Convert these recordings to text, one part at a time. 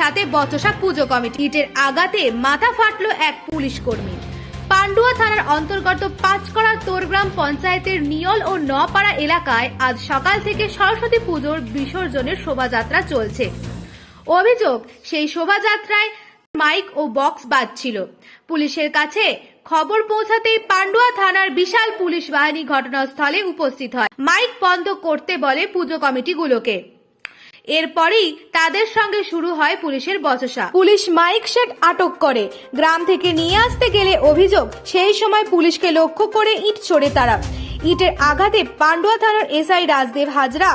হাতে বচসা পুজো কমিটি। ইটের আগাতে মাথা ফাটলো এক পুলিশ কর্মী পান্ডুয়া থানার অন্তর্গত পাঁচকড়া তোরগ্রাম পঞ্চায়েতের নিয়ল ও নপাড়া এলাকায় আজ সকাল থেকে সরস্বতী পুজোর বিসর্জনের শোভাযাত্রা চলছে। অভিযোগ, সেই শোভাযাত্রায় মাইক ও বক্স বাজছিল। পুলিশের কাছে খবর পৌঁছাতেই পান্ডুয়া থানার বিশাল পুলিশ বাহিনী ঘটনাস্থলে উপস্থিত হয়। মাইক বন্ধ করতে বলে পুজো কমিটিগুলোকে। এরপরেই তাদের সঙ্গে শুরু হয় পুলিশের বচসা। পুলিশ মাইক সেট আটক করে। গ্রাম থেকে নিয়ে আসতে গেলে অভিযোগ, সেই সময় পুলিশকে লক্ষ্য করে ইট ছোড়ে তারা। ইটের আঘাতে পান্ডুয়া থানার এসআই রাজদেব হাজরা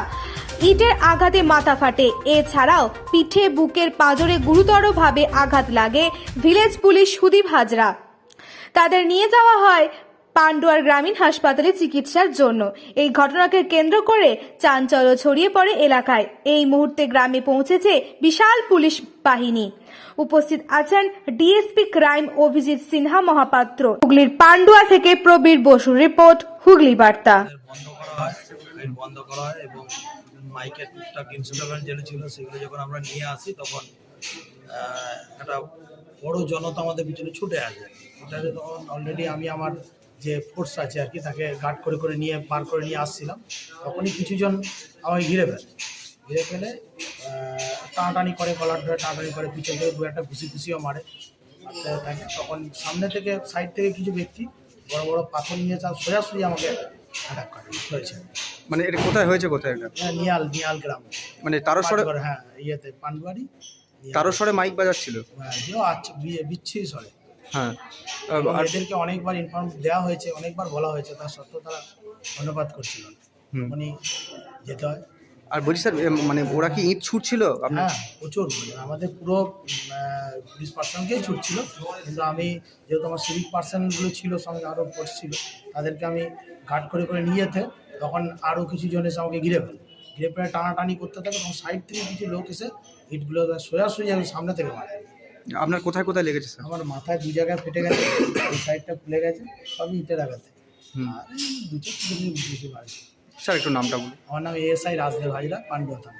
ইটের আঘাতে মাথা ফাটে। এছাড়াও পিঠে, বুকের পাঁজরে গুরুতরভাবে আঘাত লাগে ভিলেজ পুলিশ সুদীপ হাজরা। তাদের নিয়ে যাওয়া হয় পান্ডুয়ার গ্রামীণ হাসপাতালে চিকিৎসার জন্য। এই ঘটনাকে কেন্দ্র করে চাঞ্চল্য ছড়িয়ে পড়ে এলাকায়। এই মুহূর্তে গ্রামে পৌঁছেছে বিশাল পুলিশ বাহিনী। উপস্থিত আছেন ডিএসপি ক্রাইম অভিজিৎ সিনহা মহাপাত্র। হুগলির পান্ডুয়া থেকে প্রবীর বসুর রিপোর্ট, হুগলি বার্তা। বন্ধ করা এবং মাইকের টুকটাক ইনস্ট্রুমেন্ট যেগুলো ছিল, সেগুলো যখন আমরা নিয়ে আসি তখন একটা বড় জনতা আমাদের পিছনে ছুটে আসে। ওটাতে তখন অলরেডি আমি আমার যে ফোর্স আছে আর কি তাকে গার্ড করে করে নিয়ে পার করে নিয়ে আসছিলাম। তখনই কিছুজন আমাকে ঘিরে ফেলে। ঘিরে ফেলে টানাটানি করে কলার ধরে টানাটানি করে পিছন থেকে দু একটা ঘুষি ঘুষিও মারে। মারতে থাকে তখন সামনে থেকে সাইড থেকে কিছু ব্যক্তি বড় বড় পাথর নিয়ে চা সোজাসুজি আমাকে অ্যাটাক করে হয়েছে মানে এটা কোথায় হয়েছে কোথায় এটা? নিয়াল নিয়াল গ্রাম। মানে তারস্বরে হ্যাঁ ইয়েতে পানবাড়ি। তারস্বরে মাইক বাজাচ্ছিল? হ্যাঁ, বিয়ে বিচ্ছিরি সরে। হ্যাঁ। আর এদেরকে অনেকবার ইনফর্ম দেওয়া হয়েছে অনেকবার বলা হয়েছে তার সত্ত্বেও তারা ধন্যবাদ করছিল। উনি যেতে হয়। আর বলছি স্যার মানে ওরা কি ইট ছুটছিল? হ্যাঁ প্রচুর। মানে আমাদের পুরো পুলিশ পার্সনকেই ছুটছিল। কিন্তু আমি যেহেতু আমার সিভিক পার্সনগুলো ছিল সঙ্গে আরও ফোর্স ছিল তাদেরকে আমি গার্ড করে করে নিয়ে যেতে। তখন আরও কিছু জন এসে আমাকে ঘিরে ফেলে। ঘিরে ফেলে টানাটানি করতে থাকে তখন সাইড থেকে কিছু লোক এসে ইটগুলো সোজাসুজি আমি সামনে থেকে মারে। আপনার কোথায় কোথায় লেগেছে স্যার আমার মাথায় দু জায়গায় ফেটে গেছে এই সাইডটা ফুলে গেছে সবই ইটের আঘাতে। হুম। আর এই দু চারটে বেশি মারছে স্যার একটু নামটা বলুন। আমার নাম এএসআই রাজদেব হাজরা পান্ডুয়া থানা